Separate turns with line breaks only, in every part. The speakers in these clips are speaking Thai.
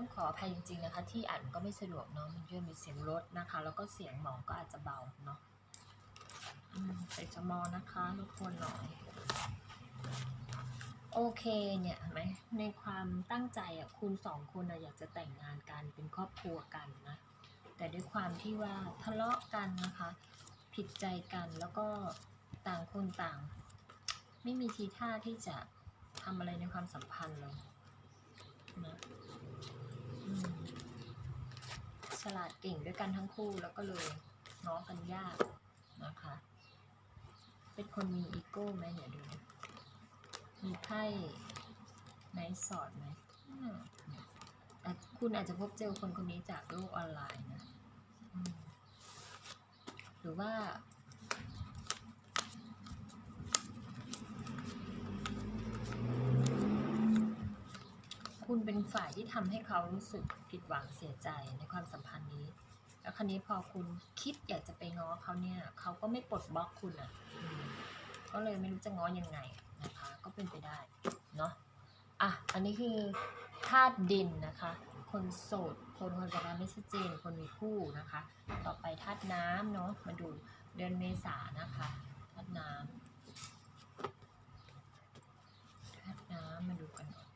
ต้องขออภัยจริงๆนะคะ ที่อ่านก็ไม่สะดวกเนาะมันจะมีเสียงรถนะคะ แล้วก็เสียงหมอก็อาจจะเบาเนาะอืมใส่สมอนะคะรบกวนหน่อย โอเคเนี่ยเห็นไหมในความตั้งใจอะคุณสองคนอะอยากจะแต่งงานกันเป็นครอบครัวกันนะ แต่ด้วยความที่ว่าทะเลาะกันนะคะ ผิดใจกันแล้วก็ต่างคนต่าง ไม่มีทีท่าที่จะทำอะไรในความสัมพันธ์เลย นะฉลาดเก่งด้วยกันทั้งคู่แล้วก็เลยง้อกันยากนะคะ เป็นคนมีอีโก้ไหมเดี๋ยวดู มีไพ่ไนสอดไหมคุณอาจจะพบเจอคนคนนี้จากโลกออนไลน์นะ หรือว่า คุณเป็นฝ่ายที่ทำให้เขารู้สึกผิดหวังเสียใจในความสัมพันธ์นี้ แล้วคราวนี้พอคุณคิดอยากจะไปง้อเขาเนี่ย เขาก็ไม่ปลดบล็อกคุณอะก็เลยไม่รู้จะง้อยังไงนะคะ ก็เป็นไปได้เนาะอะอันนี้คือธาตุดินนะคะ คนโสด คนคนจะไม่ชัดเจน คนมีคู่นะคะ ต่อไปธาตุน้ำเนาะมาดูเดือนเมษานะคะธาตุน้ำธาตุน้ำมาดูกันหน่อย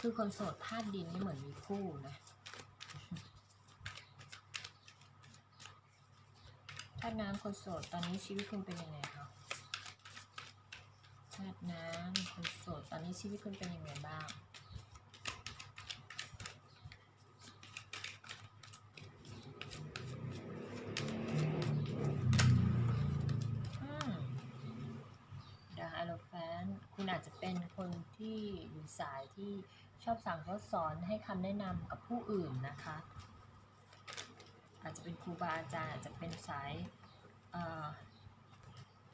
คือคนโสดธาตุดินนี่เหมือนมีคู่นะธาตุน้ำคนโสดตอนนี้ชีวิตคุณเป็นยังไงคะธาตุน้ำคนโสดตอนนี้ชีวิตคุณเป็นยังไงบ้างอืมดาไอโลแฟนคุณอาจจะเป็นคนที่อยู่สายที่ ชอบสั่งเขาสอนให้คำแนะนำกับผู้อื่นนะคะ อาจจะเป็นครูบาอาจารย์อาจจะเป็นสาย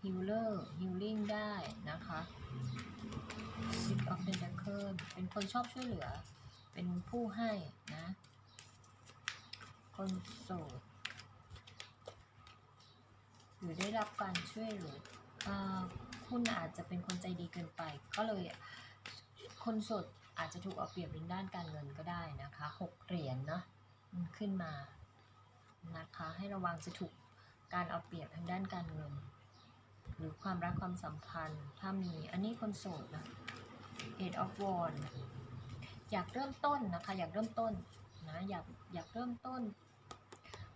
ฮิลเลอร์ฮิลลิ่งได้นะคะ Six of Pentacles เป็นคนชอบช่วยเหลือ เป็นผู้ให้นะ คนโสดหรือได้รับการช่วยเหลืออคุณอาจจะเป็นคนใจดีเกินไป ก็เลยคนโสด อาจจะถูกเอาเปรียบในด้านการเงินก็ได้นะคะหกเหรียญเนาะขึ้นมานะคะให้ระวังจะถูกการเอาเปรียบทางด้านการเงิน หรือความรักความสัมพันธ์ ถ้ามีอันนี้คนโสดนะ Eight of Wands อยากเริ่มต้นนะคะ อยากเริ่มต้นนะอยากอยากเริ่มต้น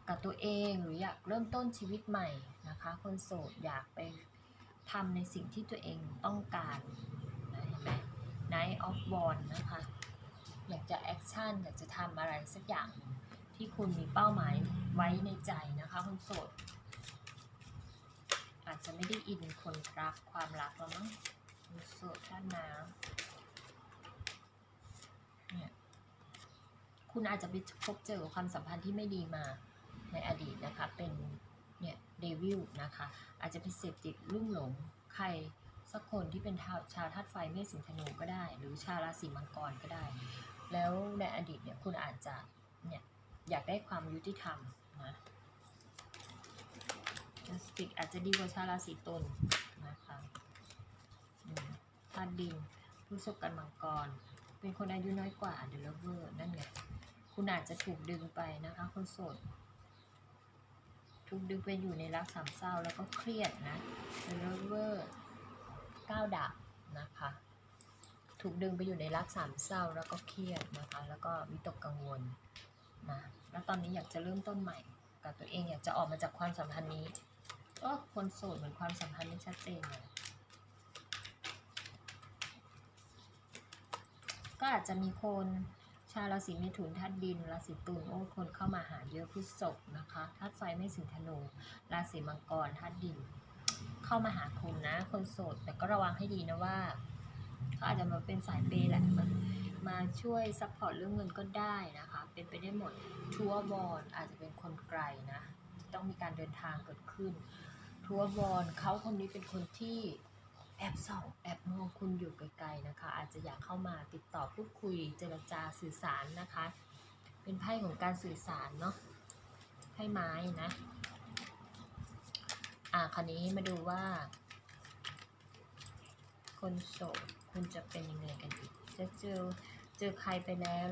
กับตัวเองหรืออยากเริ่มต้นชีวิตใหม่นะคะ คนโสดอยากไปทำในสิ่งที่ตัวเองต้องการนะเห็นไหม Night of Wands นะคะ อยากจะแอคชั่น อยากจะทำอะไรสักอย่างที่คุณมีเป้าหมายไว้ในใจนะคะคนโสด อาจจะไม่ได้อินคนรักความรักแล้วมั้งคนโสดท่านน้ำเนี่ยคุณอาจจะไปพบเจอความสัมพันธ์ที่ไม่ดีมาในอดีตนะคะ เป็นเนี่ยเดวิลนะคะ อาจจะเป็นเสพติดลุ่มหลงใคร สักคนที่เป็นชาวชาธาตุไฟเมษสิงห์ธนูก็ได้ หรือชาวราศีมังกรก็ได้ แล้วในอดีตเนี่ยคุณอาจจะเนี่ยอยากได้ความยุติธรรมนะจัสติกอาจจะดีกว่าชาวราศีตุลนะคะอืมธาตุดินผู้สบกันมังกร เป็นคนอายุน้อยกว่าเดลเวอร์นั่นไงคุณอาจจะถูกดึงไปนะคะคนโสดถูกดึงไปอยู่ในรักสามเศร้าแล้วก็เครียดนะเป็นเลเวอร์ ก้าดับนะคะ ถูกดึงไปอยู่ในรักสามเศร้าแล้วก็เครียดนะคะ แล้วก็วิตกกังวลนะแล้วตอนนี้อยากจะเริ่มต้นใหม่กับตัวเองอยากจะออกมาจากความสัมพันธ์นี้เออคนโสดเหมือนความสัมพันธ์ไม่ชัดเจนเลยก็อาจจะมีคนชาวราศีเมถุนธาตุดินราศีตุลโอ้คนเข้ามาหาเยอะพฤษภนะคะธาตุไฟไม่สิงธนูราศีมังกรธาตุดิน เข้ามาหาคุณนะ คนโสดแต่ก็ระวังให้ดีนะว่าเขาอาจจะมาเป็นสายเปย์แหละมามาช่วยซัพพอร์ตเรื่องเงินก็ได้นะคะ เป็นไปได้หมดทัวร์บอลอาจจะเป็นคนไกลนะต้องมีการเดินทางเกิดขึ้น ทัวร์บอลเขาคนนี้เป็นคนที่แอบส่องแอบมองคุณอยู่ไกลๆนะคะ อาจจะอยากเข้ามาติดต่อพูดคุยเจรจาสื่อสารนะคะ เป็นไพ่ของการสื่อสารเนาะไพ่ไม้นะ อะคราวนี้มาดูว่า คนโสดคุณจะเป็นยังไงกันอีก จะเจอเจอใครไปแล้ว